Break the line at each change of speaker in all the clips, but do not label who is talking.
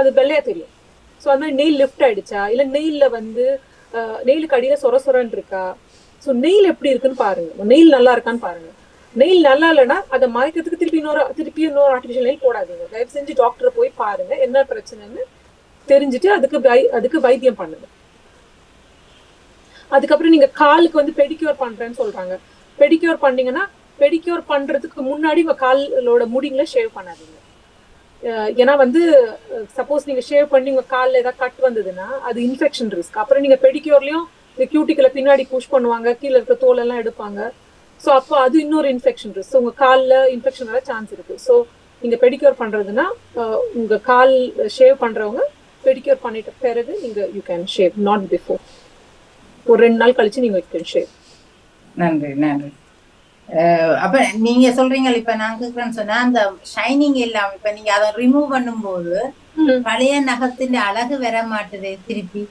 அது வெள்ளையா தெரியும். ஸோ அந்த மாதிரி நெயில் லிஃப்ட் ஆயிடுச்சா? இல்ல நெயில்ல வந்து நெயிலுக்கு அடியில் சொர சொரன்னு இருக்கா? ஸோ நெயில் எப்படி இருக்குன்னு பாருங்க. நெயில் நல்லா இருக்கான்னு பாருங்க. நெயில் நல்லா இல்லைன்னா அதை மறைக்கிறதுக்கு திருப்பி இன்னொரு திருப்பி இன்னொரு ஆர்டிஃபிஷியல் நெயில் போடாதீங்க. தயவு செஞ்சு டாக்டரை போய் பாருங்க என்ன பிரச்சனைன்னு தெரிஞ்சுட்டு அதுக்கு வை- அதுக்கு வைத்தியம் பண்ணுங்க. அதுக்கப்புறம் நீங்க காலுக்கு வந்து பெடிக்யூர் பண்றேன்னு சொல்றாங்க. பெடிக்யூர் பண்ணீங்கன்னா பெடிக்யூர் பண்றதுக்கு முன்னாடி உங்க காலோட முடிங்களை ஷேவ் பண்ணாதீங்க. ஏன்னா வந்து சப்போஸ் நீங்க ஷேவ் பண்ணி உங்க காலில் ஏதாவது கட் வந்ததுன்னா அது இன்ஃபெக்ஷன் ரிஸ்க் அப்புறம் நீங்க பெடிக்யூர்லயும் இந்த கியூட்டிக்கல பின்னாடி புஷ் பண்ணுவாங்க கீழே இருக்க தோலெல்லாம் எடுப்பாங்க. ஸோ அப்போ அது இன்னொரு இன்ஃபெக்ஷன் ரிஸ்க் உங்க காலில் இன்ஃபெக்ஷன் வர சான்ஸ் இருக்கு. ஸோ நீங்க பெடிக்யூர் பண்றதுன்னா உங்க கால் ஷேவ் பண்றவங்க பெடிக்யூர் பண்ணிட்ட பிறகு நீங்க you can shave not before ஒரு ரெண்டு நாள் கழிச்சு நீங்க யூ கேன் ஷேவ்
நன்றி நன்றி. அப்ப நீங்க சொல்றீங்க இப்ப நான் கேக்குறேன்னு சொன்னா அந்த ஷைனிங் எல்லாம் இப்ப நீங்க அதை ரிமூவ் பண்ணும்போது பழைய நகத்தின் அழகு வர மாட்டுது திருப்பி.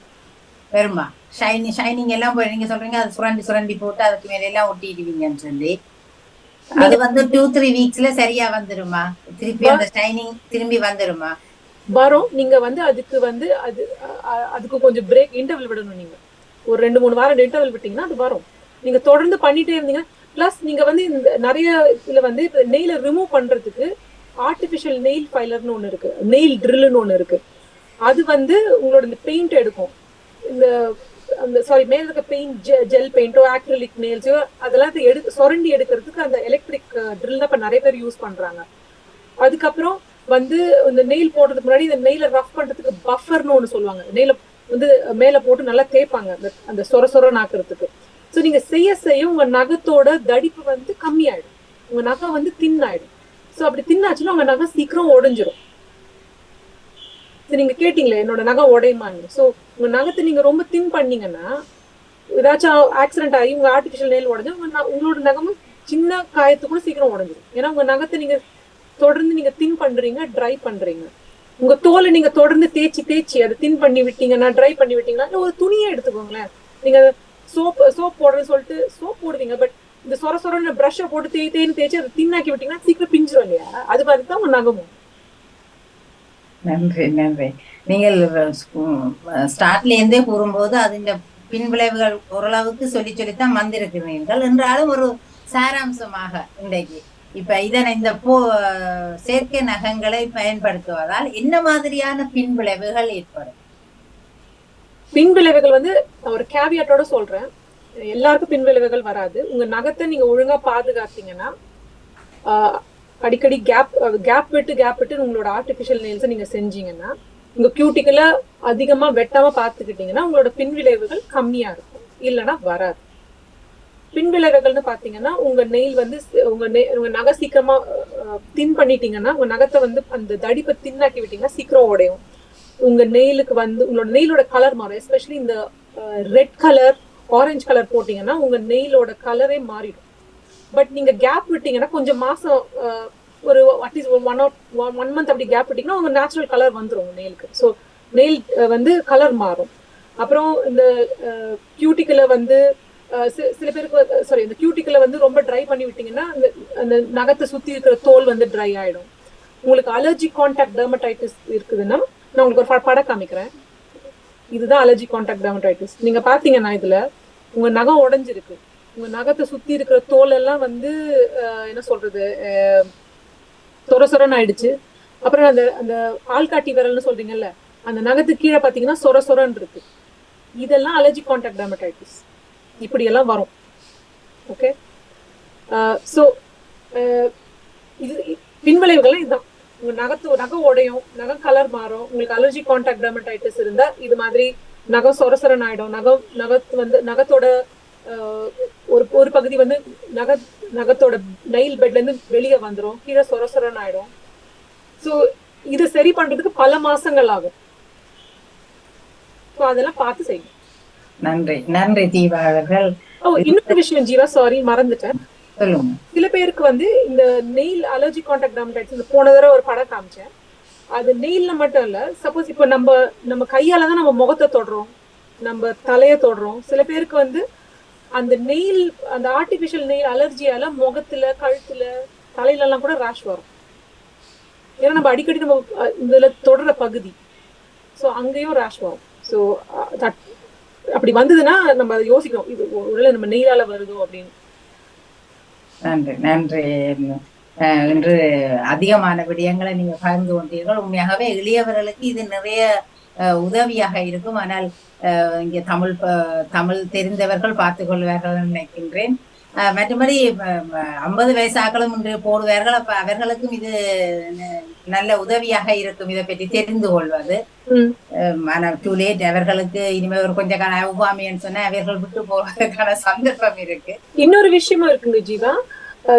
வருமா? ஷைனிங் ஷைனிங் எல்லாம் போய் நீங்க சொல்றீங்க அது சுரண்டி சுரண்டி போட்டு அதுக்கு மேல எல்லாம் ஒட்டிடுவீங்கன்னு சொல்லி. அது வந்து டூ த்ரீ வீக்ஸ்ல சரியா வந்துருமா? திருப்பி அந்த ஷைனிங் திரும்பி வந்துருமா?
வரும். நீங்க வந்து அதுக்கு வந்து அது அதுக்கு கொஞ்சம் பிரேக் இன்டர்வல் விடணும் நீங்க. ஒரு ரெண்டு மூணு வாரம் இன்டர்வல் விட்டீங்கன்னா அது வரும். நீங்க தொடர்ந்து பண்ணிட்டே இருந்தீங்க பிளஸ் நீங்க வந்து இந்த நிறைய இதுல வந்து இப்ப நெயில ரிமூவ் பண்றதுக்கு ஆர்டிபிஷியல் நெயில் ஃபைலர்னு ஒண்ணு இருக்கு. நெயில் ட்ரில்லுன்னு ஒண்ணு இருக்கு. அது வந்து உங்களோட இந்த பெயிண்ட் எடுக்கும். இந்த அந்த சாரி மேல இருக்க பெயிண்ட் ஜெல் பெயிண்டோ ஆக்ரிலிக் நெயில்ஸோ அதெல்லாம் இதை சொரண்டி எடுக்கிறதுக்கு அந்த எலக்ட்ரிக் ட்ரில் தான் இப்ப நிறைய பேர் யூஸ் பண்றாங்க. அதுக்கப்புறம் வந்து இந்த நெயில் போடுறதுக்கு முன்னாடி இந்த நெயில ரஃப் பண்றதுக்கு பஃபர்னு ஒன்று சொல்லுவாங்க. நெயில வந்து மேல போட்டு நல்லா தேய்ப்பாங்க. அந்த அந்த சொர சொர நாக்குறதுக்கு ஸோ நீங்க செய்ய செய்ய உங்க நகத்தோட தடிப்பு வந்து கம்மியாயிடும். உங்க நகை வந்து தின் ஆயிடும் ஸோ அப்படி தின்னாச்சுன்னா உங்க நகை சீக்கிரம் உடஞ்சிரும். So நீங்க கேட்டீங்களே என்னோட நகை உடையுமான்னு. ஸோ உங்க நகத்தை நீங்க ரொம்ப தின் பண்ணீங்கன்னா ஏதாச்சும் ஆக்சிடென்ட் ஆகி உங்க ஆர்டிஃபிஷியல் நெயில் உடஞ்சா உங்கள் உங்களோட நகமும் சின்ன காயத்து கூட சீக்கிரம் உடஞ்சிடும் ஏன்னா உங்க நகத்தை நீங்க தொடர்ந்து நீங்க தின் பண்ணுறீங்க ட்ரை பண்றீங்க. உங்க தோலை நீங்க தொடர்ந்து தேய்ச்சி தேய்ச்சி அதை தின் பண்ணி விட்டீங்கன்னா ட்ரை பண்ணி விட்டீங்கன்னா ஒரு துணியை எடுத்துக்கோங்களேன். நீங்க சோப் சோப் போடுறேன்னு சொல்லிட்டு சோப் போடுவீங்க பட் இந்த சொர சொரன்னு ப்ரஷ்ஷை போட்டு தேய் தேய்னு தேய்ச்சி அதை தின்னாக்கி விட்டீங்கன்னா சீக்கிரம் பிஞ்சிரும் இல்லையா? அது மாதிரி தான் உங்க நகமும்.
நன்றி நன்றி. நீங்கள் ஸ்டார்ட்ல இருந்தே கூறும்போது அதிന്റെ பின்விளைவுகள் ஓரளவுக்கு சொல்லி சொல்லித்தான் வந்திருக்கிறீர்கள். என்றாலும் ஒரு சாராம்சமாக இன்றைக்கு இப்ப இதனை இந்த போ செயற்கை நகங்களை பயன்படுத்துவதால் என்ன மாதிரியான பின்விளைவுகள் ஏற்படும்?
பின் விளைவுகள் வந்து நான் ஒரு கேவியாட்டோட சொல்றேன். எல்லாருக்கும் பின் விளைவுகள் வராது. உங்க நகத்தை நீங்க ஒழுங்கா பாதுகாத்தீங்கன்னா அடிக்கடி கேப் கேப் விட்டு கேப் விட்டு உங்களோட ஆர்டிபிஷியல் நெயில்ஸை நீங்க செஞ்சீங்கன்னா உங்க கியூட்டிக்கல அதிகமா வெட்டாம பாத்துக்கிட்டீங்கன்னா உங்களோட பின் விளைவுகள் கம்மியா இருக்கும். இல்லைன்னா வராது. பின் விளைவுகள்னு பாத்தீங்கன்னா உங்க நெயில் வந்து உங்க நெ- உங்க நகை சீக்கிரமா தின் பண்ணிட்டீங்கன்னா உங்க நகத்தை வந்து அந்த தடிப்பை தின்னாக்கி விட்டீங்கன்னா சீக்கிரம் உடையும். உங்க நெயிலுக்கு வந்து உங்களோட நெயிலோட கலர் மாறும். எஸ்பெஷலி இந்த ரெட் கலர் ஆரஞ்சு கலர் போட்டீங்கன்னா உங்க நெயிலோட கலரே மாறிடும். பட் நீங்க கேப் விட்டீங்கன்னா கொஞ்சம் மாசம் ஒரு at least one or one month அப்படி கேப் விட்டீங்கன்னா உங்க நேச்சுரல் கலர் வந்துடும் உங்க நெயிலுக்கு ஸோ நெயில் வந்து கலர் மாறும். அப்புறம் இந்த கியூட்டிக்கல வந்து சில பேருக்கு சாரி இந்த கியூட்டிக்கல வந்து ரொம்ப ட்ரை பண்ணி விட்டீங்கன்னா அந்த அந்த நகத்தை சுற்றி இருக்கிற தோல் வந்து ட்ரை ஆகிடும் உங்களுக்கு அலர்ஜி கான்டாக்ட் டெர்மடைட்டிஸ் இருக்குதுன்னா நான் உங்களுக்கு ஒரு ப- படம் காமிக்கிறேன். இதுதான் அலர்ஜி கான்டாக்ட் டெர்மடைட்டிஸ் நீங்க பாத்தீங்கன்னா இதுல உங்க நகம் உடைஞ்சிருக்கு. உங்க நகத்தை சுத்தி இருக்கிற தோல் எல்லாம் வந்து என்ன சொல்றது சொர சொரன்னு ஆயிடுச்சு. அப்புறம் அந்த அந்த ஆள்காட்டி விரல்னு சொல்றீங்கல்ல அந்த நகத்துக்கு கீழே பாத்தீங்கன்னா சொர சொரன்னு இருக்கு. இதெல்லாம் அலர்ஜி கான்டாக்ட் டெர்மடைட்டிஸ் இப்படி எல்லாம் வரும் ஓகே ஸோ இது பின்விளைவுகள்லாம் இதுதான். உங்க நகத்து நகம் உடையும் நகம் கலர் மாறும். உங்களுக்கு அலர்ஜி கான்டாக்ட் டெர்மடைட்டிஸ் இருந்தா இது மாதிரி நகம் சொரசரன் ஆயிடும். நகம் நகத்து வந்து நகத்தோட ஒரு ஒரு பகுதி வந்து நக நகத்தோட நெயில் பெட்ல இருந்து வெளியே வந்துரும். கீழே சொரசரன் ஆயிடும். ஸோ இது சரி பண்றதுக்கு பல மாசங்கள் ஆகும். ஸோ அதெல்லாம் பார்த்து செய்யணும்
நன்றி. நன்றி தீபா அவர்கள்.
ஓ இன்னொரு விஷயம் ஜீவா சாரி மறந்துட்டேன்.
சொல்லுங்க.
சில பேருக்கு வந்து இந்த நெயில் அலர்ஜி கான்டாக்ட் டெர்மடைட்டிஸ் போன தடவை ஒரு படம் காமிச்சேன். அது நெயில்ல மட்டும் இல்ல சப்போஸ் இப்போ நம்ம நம்ம கையால தான் நம்ம முகத்தை தொடுறோம் நம்ம தலைய தொடுறோம். சில பேருக்கு வந்து அந்த நெயில் அந்த ஆர்டிபிஷியல் நெயில் அலர்ஜியால முகத்துல கழுத்துல தலையில எல்லாம் கூட ரேஷ் வரும். ஏன்னா நம்ம அடிக்கடி நம்ம இதுல தொடர பகுதி. ஸோ அங்கேயும் ரேஷ் வரும். ஸோ அப்படி வந்ததுன்னா நம்ம அதை யோசிக்கணும். இது ஒருவேளை நம்ம நெயிலால வருதோ அப்படின்னு.
நன்றி நன்றி. இன்று அதிகமான விடயங்களை நீங்க பகிர்ந்து கொண்டீர்கள். உண்மையாகவே எளியவர்களுக்கு இது நிறைய உதவியாக இருக்கும். ஆனால் அஹ், இங்கே தமிழ் தமிழ் தெரிந்தவர்கள் பார்த்து கொள்வார்கள் நினைக்கின்றேன். மற்றபடி ஐம்பது வயசாக்களும் இன்று போடுவார்கள். அப்ப அவர்களுக்கும் இது நல்ல உதவியாக இருக்கும் இதை பற்றி தெரிந்து கொள்வது. ஆனால் டூ லேட் அவர்களுக்கு இனிமேல் ஒரு கொஞ்சம் கால உபாமின்னு சொன்னா அவர்கள் விட்டு போவதற்கான சந்தர்ப்பம் இருக்கு.
இன்னொரு விஷயமும் இருக்குங்க ஜீவா.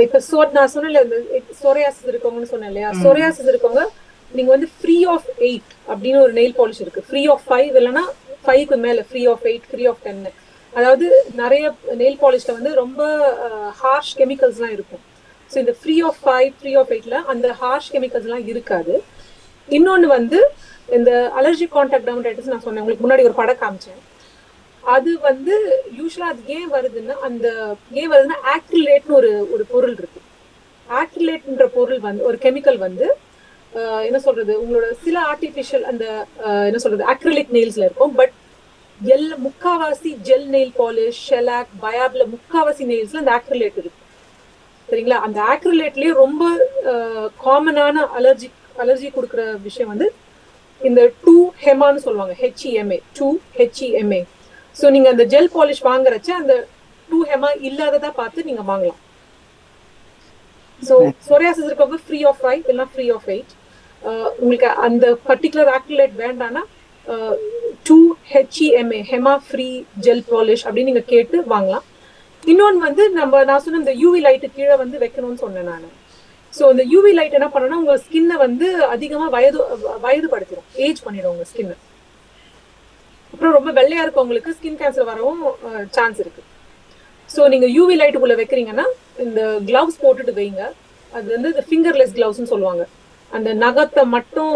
இப்ப சோ நான் சொன்னேன்ல இந்த சோரியாசிஸ் இருக்கவங்கன்னு சொன்னேன் இல்லையா. சோரியாசிஸ் இருக்கவங்க நீங்க வந்து ஃப்ரீ ஆஃப் எயிட் அப்படின்னு ஒரு நெயில் பாலிஷ் இருக்கு. ஃப்ரீ ஆஃப் ஃபைவ் இல்லைன்னா ஃபைவ்க்கு மேல free of eight free of ten அதாவது நிறைய நெயில் பாலிஷ்ல வந்து ரொம்ப ஹார்ஷ் கெமிக்கல்ஸ்லாம் இருக்கும். ஸோ இந்த free of five free of எயிட்ல அந்த ஹார்ஷ் கெமிக்கல்ஸ்லாம் இருக்காது. இன்னொன்று வந்து இந்த அலர்ஜி கான்டாக்ட் டெர்மடைட்டிஸ் நான் சொன்னேன் உங்களுக்கு முன்னாடி ஒரு படம் காமிச்சேன். அது வந்து யூஸ்வலாக அது ஏன் வருதுன்னா அந்த ஏன் வருதுன்னா ஆக்ரிலேட்னு ஒரு ஒரு பொருள் இருக்கு. ஆக்ரிலேட்ன்ற பொருள் வந்து ஒரு கெமிக்கல் வந்து என்ன சொல்றது உங்களோட சில ஆர்டிஃபிஷியல் அந்த என்ன சொல்றது அக்ரிலிக் நெயில்ஸ்ல இருக்கும். பட் எல்லா முக்காவாசி ஜெல் நெயில் பாலிஷ் ஷெலாக் பயாப்ல முக்காவாசி நெயில்ஸ்ல அந்த ஆக்ரிலேட் இருக்கும் சரிங்களா? அந்த ஆக்ரிலேட்லயே ரொம்ப காமனான அலர்ஜி அலர்ஜி கொடுக்குற விஷயம் வந்து இந்த டூ ஹெமான்னு சொல்லுவாங்க. ஹெச்இஎம்ஏ டூ ஹெச்இஎம்ஏ ஸோ நீங்க அந்த ஜெல் பாலிஷ் வாங்குறச்ச அந்த டூ ஹெமா இல்லாததா பார்த்து நீங்க வாங்கலாம். ஸோ சொரியாசிஸ் இருக்கவங்க ஃப்ரீ ஆஃப் ஃபைவ் இல்லைனா ஃப்ரீ ஆஃப் எயிட் உங்களுக்கு அந்த பர்டிகுலர் ஆக்ரிலேட் வேண்டாம்னா two HEMA HEMA free gel polish அப்படின்னு நீங்க கேட்டு வாங்கலாம். இன்னொன்று வந்து நம்ம நான் சொன்ன இந்த யூவி லைட்டு கீழே வந்து வைக்கணும்னு சொன்னேன் நான். ஸோ இந்த யூவி லைட் என்ன பண்ணணும்னா உங்க ஸ்கின்னை வந்து அதிகமாக வயது வயது படுத்திடும் ஏஜ் பண்ணிடும் உங்க ஸ்கின்னை அப்புறம் ரொம்ப வெள்ளையா இருக்கவங்களுக்கு ஸ்கின் கேன்சர் வரவும் சான்ஸ் இருக்கு. ஸோ நீங்க யூவி லைட்டுக்குள்ள வைக்கிறீங்கன்னா இந்த கிளவுஸ் போட்டுட்டு வைங்க. அது வந்து இந்த ஃபிங்கர்லெஸ் கிளவுஸ்னு சொல்லுவாங்க. அந்த நகத்தை மட்டும்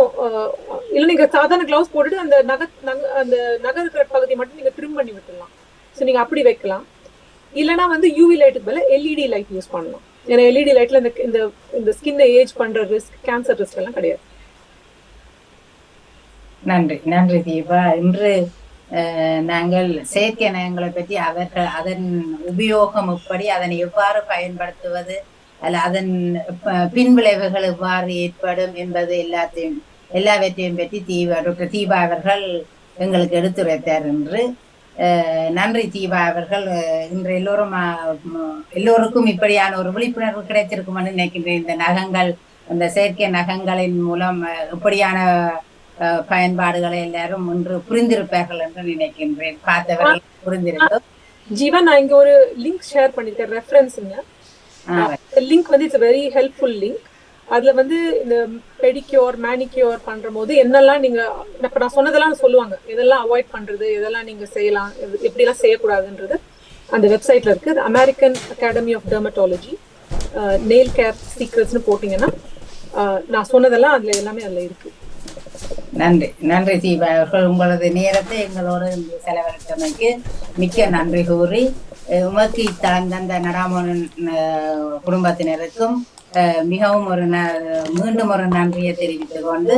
இல்லை நீங்க சாதாரண கிளவுஸ் போட்டுட்டு அந்த நக நக- அந்த நகை இருக்கிற பகுதியை மட்டும் நீங்க ட்ரிம் பண்ணி விட்டுடலாம். ஸோ நீங்க அப்படி வைக்கலாம். இல்லைன்னா வந்து யூவி லைட்டுக்கு பதிலா எல்இடி லைட் யூஸ் பண்ணலாம். ஏன்னா எல்இடி லைட்ல இந்த இந்த இந்த ஸ்கின்னை ஏஜ் பண்ற ரிஸ்க் கேன்சர் ரிஸ்க் எல்லாம் கிடையாது.
நன்றி நன்றி தீபா. இன்று நாங்கள் செயற்கை நயங்களை பற்றி அவர்கள் அதன் உபயோகம் எப்படி அதனை எவ்வாறு பயன்படுத்துவது அல்ல அதன் பின்விளைவுகள் எவ்வாறு ஏற்படும் என்பது எல்லாத்தையும் எல்லாவற்றையும் பற்றி தீபா டாக்டர் தீபா அவர்கள் எங்களுக்கு எடுத்துரைத்தார் என்று நன்றி தீபா அவர்கள். இன்று எல்லோரும் எல்லோருக்கும் இப்படியான ஒரு விழிப்புணர்வு கிடைத்திருக்கும்னு நினைக்கின்றேன். இந்த நகங்கள் அந்த செயற்கை நகங்களின் மூலம் இப்படியான பயன்பாடுகளை எல்லாரும் ஒன்று புரிந்திருப்பார்கள் என்று நினைக்கின்றேன். பார்த்தவர்கள் புரிந்திருக்கும்
ஜீவா நான் இங்க ஒரு லிங்க் ஷேர் பண்ணிருக்கேன் ரெஃபரன்ஸுங்க லிங்க் வந்து இட்ஸ் வெரி ஹெல்ப்ஃபுல் லிங்க் அதுல வந்து இந்த பெடிக்யூர் மேனிக்யூர் பண்ற போது என்னெல்லாம் நீங்க இப்ப நான் சொன்னதெல்லாம் சொல்லுவாங்க. இதெல்லாம் அவாய்ட் பண்றது எதெல்லாம் நீங்க செய்யலாம் எது- எப்படிலாம் செய்யக்கூடாதுன்றது அந்த வெப்சைட்ல இருக்கு. American academy of dermatology nail care சீக்ரெட்ஸ்னு போட்டீங்கன்னா நான் சொன்னதெல்லாம் அதுல எல்லாமே அதுல இருக்கு.
நன்றி. நன்றி தீபா அவர்கள். உங்களது நேரத்தை எங்களோடு செலவழித்தமைக்கு மிக்க நன்றி கூறி உமக்கு இத்தளம் தந்த நடாமன் குடும்பத்தினருக்கும் மிகவும் ஒரு ந- மீண்டும் ஒரு நன்றியை தெரிவித்துக் கொண்டு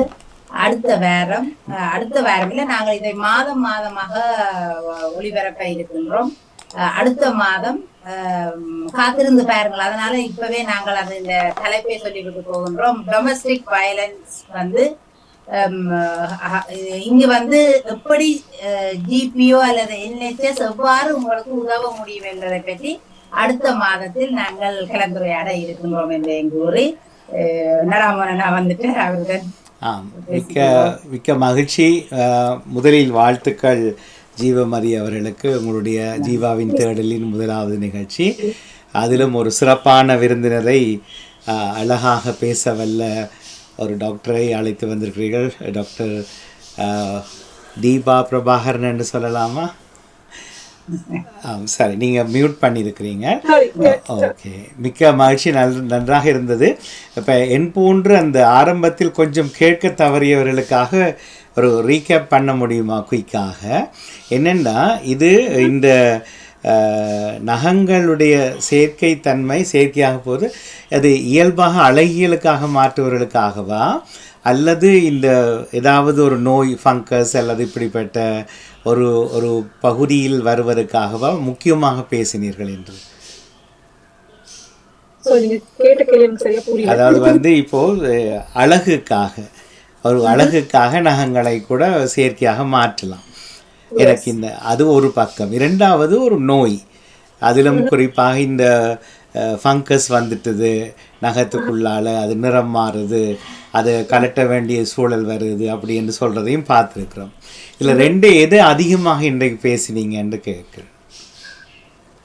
அடுத்த வாரம் அஹ், அடுத்த வாரம் இல்லை நாங்கள் இதை மாதம் மாதமாக ஒளிபரப்ப இருக்கின்றோம். அஹ், அடுத்த மாதம் காத்திருந்து பாருங்கள். அதனால இப்பவே நாங்கள் அது இந்த தலைப்பை சொல்லிவிட்டு போகின்றோம். டொமஸ்டிக் வயலன்ஸ் வந்து இங்க வந்து எப்படி ஜிபிஓ அல்லது என்ஹெச்எஸ் எவ்வாறு உங்களுக்கு உதவ முடியும் என்பதை பற்றி அடுத்த மாதத்தில் நாங்கள் கலந்துரையாட இருக்கின்றோம் என்று கூறி அஹ், வந்துட்டு அவருடன்
ஆம் மிக்க மிக்க மகிழ்ச்சி. முதலில் வாழ்த்துக்கள் ஜீவமரி அவர்களுக்கு உங்களுடைய ஜீவாவின் தேடலின் முதலாவது நிகழ்ச்சி. அதிலும் ஒரு சிறப்பான விருந்தினரை அழகாக பேச வல்ல ஒரு டாக்டரை அழைத்து வந்திருக்கிறீர்கள். டாக்டர் தீபா பிரபாகரன் என்று சொல்லலாமா? சரி நீங்கள் மியூட் பண்ணியிருக்கிறீங்க. ஓகே மிக்க மகிழ்ச்சி நல் நன்றாக இருந்தது. இப்போ என் போன்று அந்த ஆரம்பத்தில் கொஞ்சம் கேட்க தவறியவர்களுக்காக ஒரு ரீகேப் பண்ண முடியுமா குயிக்காக என்னென்னா இது இந்த நகங்களுடைய செயற்கை தன்மை செயற்கையாக போது அது இயல்பாக அழகியலுக்காக மாற்றுவர்களுக்காகவா? அல்லது இந்த ஏதாவது ஒரு நோய் ஃபங்கஸ் அல்லது இப்படிப்பட்ட ஒரு ஒரு பகுதியில் வருவதற்காகவா முக்கியமாக பேசினீர்கள் என்று? அதாவது வந்து இப்போ அழகுக்காக ஒரு அழகுக்காக நகங்களை கூட செயற்கையாக மாற்றலாம். எனக்கு இந்த அது ஒரு பக்கம். இரண்டாவது ஒரு நோய். அதிலும் குறிப்பாக இந்த ஃபங்கஸ் வந்துட்டுது. நகத்துக்குள்ளால அது நிறம் மாறுது அது கலட்ட வேண்டிய சூழல் வருது அப்படின்னு சொல்றதையும் பார்த்துருக்குறோம். இதில் ரெண்டு எது அதிகமாக இன்றைக்கு பேசினீங்கன்னு கேட்குறேன்.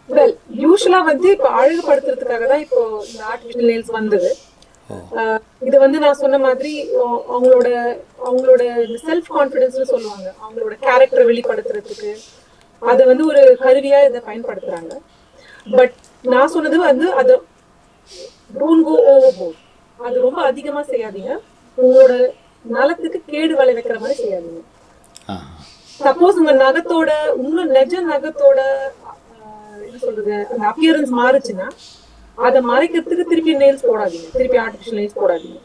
வெல் யூஸ்வலா வந்து இப்போ அழகுபடுத்துறதுக்காக தான் இப்போ இந்த ஆர்டிஃபிஷியல் நெயில்ஸ் வந்தது. இது வந்து நான் சொன்ன மாதிரி அவங்களோட அவங்களோட செல்ஃப் கான்ஃபிடன்ஸ்னு சொல்லுவாங்க. அவங்களோட கேரக்டரை வெளிப்படுத்துறதுக்கு அது வந்து ஒரு கருவியா இதை பயன்படுத்துறாங்க. பட் நான் சொன்னது வந்து அது டோன்ட் கோ ஓவர் போர்ட் அது ரொம்ப அதிகமா செய்யாதீங்க. உங்களோட நலத்துக்கு கேடு விளைவிக்கிற மாதிரி செய்யாதீங்க. சப்போஸ் உங்க நகத்தோட உங்க நெஜ நகத்தோட என்ன சொல்றது அந்த அப்பியரன்ஸ் மாறுச்சுன்னா அதை மறைக்கிறதுக்கு திருப்பி நெயில்ஸ் போடாதீங்க. திருப்பி ஆர்டிஃபிஷியல் நெயில்ஸ் போடாதீங்க.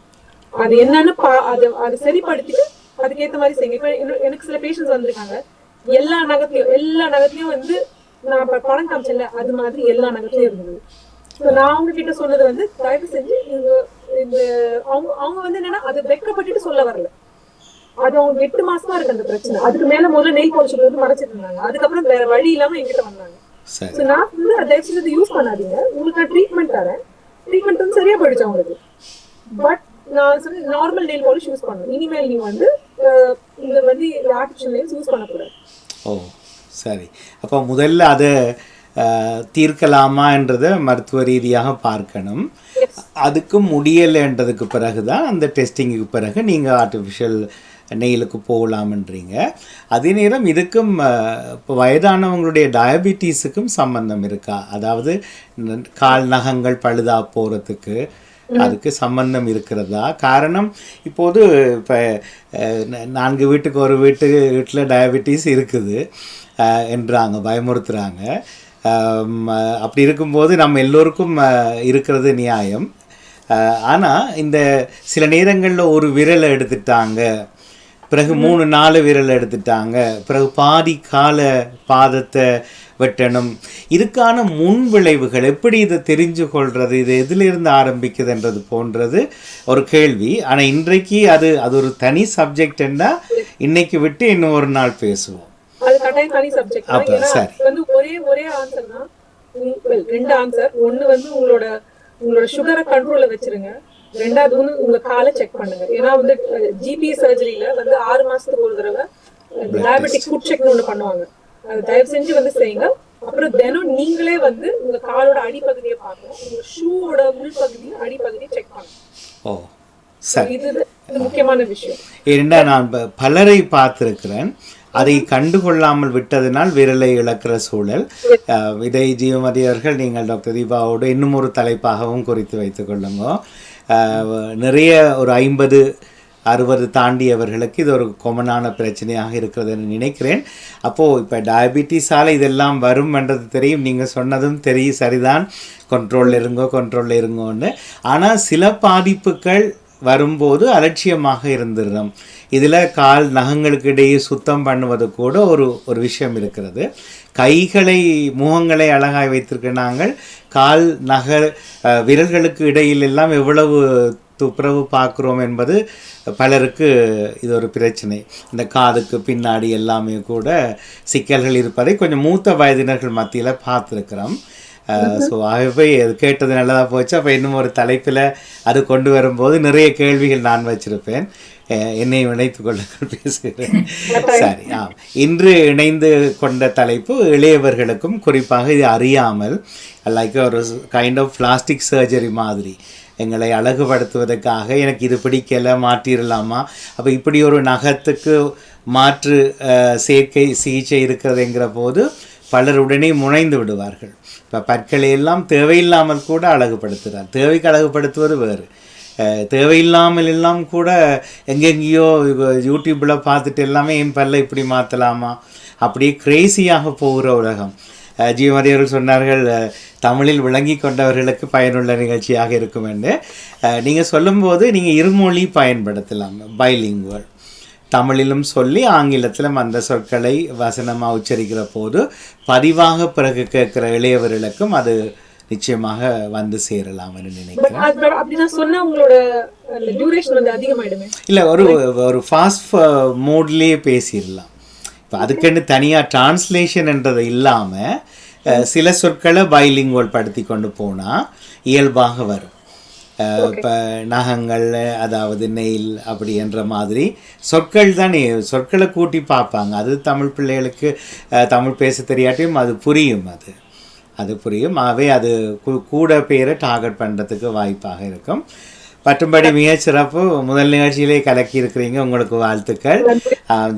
அது என்னன்னு அதை அதை சரிப்படுத்திட்டு அதுக்கேத்த மாதிரி செய்யுங்க. இப்ப எனக்கு சில பேஷண்ட்ஸ் வந்திருக்காங்க. எல்லா நகத்தையும் எல்லா நகத்தையும் வந்து நான் படம் காமிச்சேன்ல அது மாதிரி எல்லா நகத்தையும் இருந்தது. நான் அவங்க கிட்ட சொன்னது வந்து தயவு செஞ்சு இந்த இந்த அவங்க அவங்க வந்து என்னன்னா அதை வெக்கப்பட்டுட்டு சொல்ல வரல. அது அவங்க எட்டு மாசமா இருக்கு அந்த பிரச்சனை. அதுக்கு மேல முதல்ல நெய் பாலிஷ் வந்து மறைச்சிட்டு இருந்தாங்க. அதுக்கப்புறம் வேற வழி இல்லாம என்கிட்ட வந்தாங்க. ஸோ நான் வந்து அதை தயவு செஞ்சு யூஸ் பண்ணாதீங்க. உங்களுக்கு நான் ட்ரீட்மெண்ட் தரேன். ட்ரீட்மெண்ட் வந்து சரியா போயிடுச்சு அவங்களுக்கு. பட் நான் சொல்லி நார்மல் நெயில் பாலிஷ் யூஸ் பண்ணணும். இனிமேல் நீங்க வந்து இந்த வந்து ஆர்டிஃபிஷியல் நெயில்ஸ் யூஸ் பண்ணக்கூடாது.
ஓ சரி. அப்போ முதல்ல அதை அஹ், தீர்க்கலாமான்றதை மருத்துவ ரீதியாக பார்க்கணும். அதுக்கு முடியலைன்றதுக்கு பிறகு தான் அந்த டெஸ்டிங்குக்கு பிறகு நீங்கள் ஆர்டிஃபிஷியல் நெயிலுக்கு போகலாம்ன்றீங்க. அதே நேரம் இதுக்கும் இப்போ வயதானவங்களுடைய டயபிட்டிஸுக்கும் சம்பந்தம் இருக்கா? அதாவது கால் நகங்கள் பழுதா போகிறதுக்கு அதுக்கு சம்பந்தம் இருக்கிறதா? காரணம் இப்போது இப்போ நான்கு வீட்டுக்கு ஒரு வீட்டு வீட்டில் டயபிட்டிஸ் இருக்குது என்றாங்க பயமுறுத்துகிறாங்க அப்படி இருக்கும்போது நம்ம எல்லோருக்கும் இருக்கிறது நியாயம். ஆனால் இந்த சில நேரங்களில் ஒரு விரலை எடுத்துட்டாங்க. பிறகு மூணு நாலு விரல் எடுத்துட்டாங்க. பிறகு பாதி கால பாதத்தை வெட்டணும். இதுக்கான முன் விளைவுகள் எப்படி இதை தெரிஞ்சு கொள்றது இது எதிலிருந்து ஆரம்பிக்குதுன்றது போன்றது ஒரு கேள்வி. ஆனால் இன்றைக்கு அது அது ஒரு தனி சப்ஜெக்ட்னா இன்னைக்கு விட்டு இன்னும் ஒரு நாள் பேசுவோம்.
அது கட்டாயம் தனி சப்ஜெக்ட் தான். ஏன்னா வந்து ஒரே ஒரே ஆன்சர் தான். ரெண்டு ஆன்சர் ஒண்ணு வந்து உங்களோட உங்களோட சுகரை கண்ட்ரோல்ல வச்சிருங்க. ரெண்டாவது வந்து உங்க காலை செக் பண்ணுங்க. ஏன்னா வந்து ஜிபி சர்ஜரியில வந்து ஆறு மாசத்துக்கு ஒரு தடவை டயபெட்டிக் ஃபுட் செக்னு ஒண்ணு பண்ணுவாங்க. அது தயவு செஞ்சு வந்து செய்யுங்க. அப்புறம் தினம் நீங்களே வந்து உங்க காலோட அடிப்பகுதியை பார்க்கணும். உங்க ஷூவோட உள்பகுதியும் அடிப்பகுதியும் செக் பண்ணணும்.
ஓ சரி.
முக்கியமான விஷயம்.
ஏனென்றா நான் பலரை பார்த்திருக்கிறேன். அதை கண்டுகொள்ளாமல் விட்டதனால் விரலை இழக்கிற சூழல். விதை இதை ஜீவமதி அவர்கள் நீங்கள் டாக்டர் தீபாவோடு இன்னும் ஒரு தலைப்பாகவும் குறித்து வைத்துக் கொள்ளுங்க. நிறைய ஒரு ஐம்பது அறுபது தாண்டியவர்களுக்கு இது ஒரு கொமனான பிரச்சனையாக இருக்கிறதுன்னு நினைக்கிறேன். அப்போது இப்போ டயபிட்டிஸால் இதெல்லாம் வரும் என்றது தெரியும். நீங்கள் சொன்னதும் தெரியும் சரிதான். கண்ட்ரோலில் இருங்கோ கண்ட்ரோலில் இருங்கோன்னு. ஆனால் சில பாதிப்புகள் வரும்போது அலட்சியமாக இருந்துடுறோம் இதில் கால் நகங்களுக்கு இடையே சுத்தம் பண்ணுவது கூட ஒரு ஒரு விஷயம் இருக்கிறது. கைகளை முகங்களை அழகாய் வைத்திருக்க நாங்கள் கால் நக விரல்களுக்கு இடையில் எல்லாம் எவ்வளவு துப்புரவு பார்க்குறோம் என்பது பலருக்கு இது ஒரு பிரச்சனை. இந்த காதுக்கு பின்னாடி எல்லாமே கூட சிக்கல்கள் இருப்பதை கொஞ்சம் மூத்த வயதினர்கள் மத்தியில் பார்த்துருக்குறோம். ஸோ ஆகவே அது கேட்டது நல்லதாக போச்சு. அப்போ இன்னும் ஒரு தலைப்பில் அது கொண்டு வரும்போது நிறைய கேள்விகள் நான் வச்சிருப்பேன். என்னை இணைத்து கொள்ளுங்கள் பேசுகிறேன். சரி ஆ. இன்று இணைந்து கொண்ட தலைப்பு இளையவர்களுக்கும் குறிப்பாக இது அறியாமல் லைக் ஒரு கைண்ட் ஆஃப் பிளாஸ்டிக் சர்ஜரி மாதிரி. எங்களை அழகுபடுத்துவதற்காக எனக்கு இது பிடிக்கலை மாற்றிடலாமா அப்போ இப்படி ஒரு நகத்துக்கு மாற்று சேர்க்கை சிகிச்சை இருக்கிறதுங்கிற போது பலர் உடனே முனைந்து விடுவார்கள். இப்போ பற்களை எல்லாம் தேவையில்லாமல் கூட அழகுபடுத்துகிறார். தேவைக்கு அழகுபடுத்துவது வேறு. தேவையில்லாமல் எல்லாம் கூட எங்கெங்கேயோ யூடியூப்பில் பார்த்துட்டு எல்லாமே என் பல்ல இப்படி மாற்றலாமா அப்படியே கிரேசியாக போகிற உலகம். அஹ், ஜீவமதி அவர்கள் சொன்னார்கள் தமிழில் விளங்கி கொண்டவர்களுக்கு பயனுள்ள நிகழ்ச்சியாக இருக்கும் என்று. நீங்கள் சொல்லும்போது நீங்கள் இருமொழி பயன்படுத்தலாம் பைலிங்குவல் தமிழிலும் சொல்லி ஆங்கிலத்திலும் அந்த சொற்களை வசனமாக உச்சரிக்கிற போது பதிவாக பிறகு கேட்கிற இளையவர்களுக்கும் அது நிச்சயமாக வந்து சேரலாம் நினைக்கிறேன். இல்லை ஒரு ஒரு ஃபாஸ்ட் மோட்லேயே பேசிடலாம். இப்போ அதுக்குன்னு தனியாக டிரான்ஸ்லேஷன்ன்றது இல்லாமல் சில சொற்களை பைலிங்குவல் படுத்தி கொண்டு போனால் இயல்பாக வரும். இப்போ நகங்கள் அதாவது நெயில் அப்படி என்ற மாதிரி சொற்கள் தானே சொற்களை கூட்டி பார்ப்பாங்க. அது தமிழ் பிள்ளைகளுக்கு தமிழ் பேச தெரியாட்டியும் அது புரியும் அது. அது புரியும். ஆகவே அது கூட பேரை டார்கெட் பண்ணுறதுக்கு வாய்ப்பாக இருக்கும். மற்றும்படி மிக சிறப்பு. முதல் நிகழ்ச்சியிலே கலக்கி இருக்கிறீங்க உங்களுக்கு வாழ்த்துக்கள்.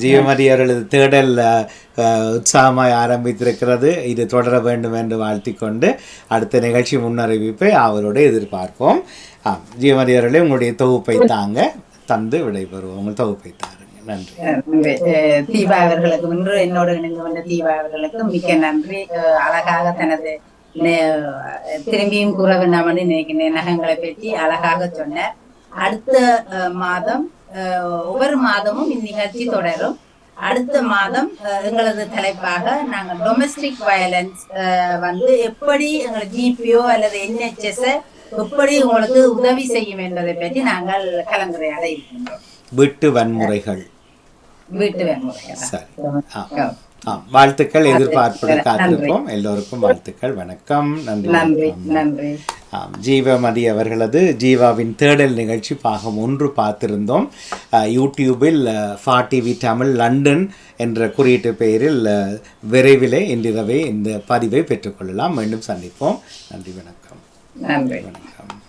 ஜீவமதி அவர்களது தேடல் உற்சாகமாய் ஆரம்பித்திருக்கிறது. இது தொடர வேண்டும் என்று வாழ்த்திக் கொண்டு அடுத்த நிகழ்ச்சி முன்னறிவிப்பை அவரோடு எதிர்பார்ப்போம். ஆம் ஜீவமதி அவர்களே உங்களுடைய தொகுப்பை தாங்க தந்து விடைபெறுவோம். உங்கள் தொகுப்பை தாருங்க நன்றி.
தீபா அவர்களுக்கு முன்பு என்னோடு இணைந்து கொண்ட தீபா அவர்களுக்கு மிக்க நன்றி. அழகாக தனது திரும்பியும் கூற வேண்டாம்னு நினைக்கிறேன் நகங்களை பற்றி அழகாக சொன்னார். அடுத்த மாதம் ஒவ்வொரு மாதமும் இந்நிகழ்ச்சி தொடரும். அடுத்த மாதம் எங்களது தலைப்பாக நாங்கள் டொமஸ்டிக் வயலன்ஸ் வந்து எப்படி எங்கள் ஜிபிஓ அல்லது என்ஹெச்எஸ் எப்படி உங்களுக்கு உதவி செய்யும் என்பதை பற்றி நாங்கள் கலந்துரையாட இருக்கின்றோம்
வீட்டு வன்முறைகள்.
வீட்டு வன்முறைகள்.
ஆ வாழ்த்துக்கள் எதிர்பார்ப்புடன். காத்திருப்போம். எல்லோருக்கும் வாழ்த்துக்கள். வணக்கம். நன்றி.
நன்றி.
ஜீவமதி அவர்களது ஜீவாவின் தேடல் நிகழ்ச்சி பாகம் ஒன்று பார்த்திருந்தோம். யூடியூபில் ஃபா டிவி தமிழ் லண்டன் என்ற குறியீட்டு பெயரில் விரைவிலே இன்றிரவே இந்த பதிவை பெற்றுக்கொள்ளலாம். மீண்டும் சந்திப்போம். நன்றி. வணக்கம்.
நன்றி.
வணக்கம்.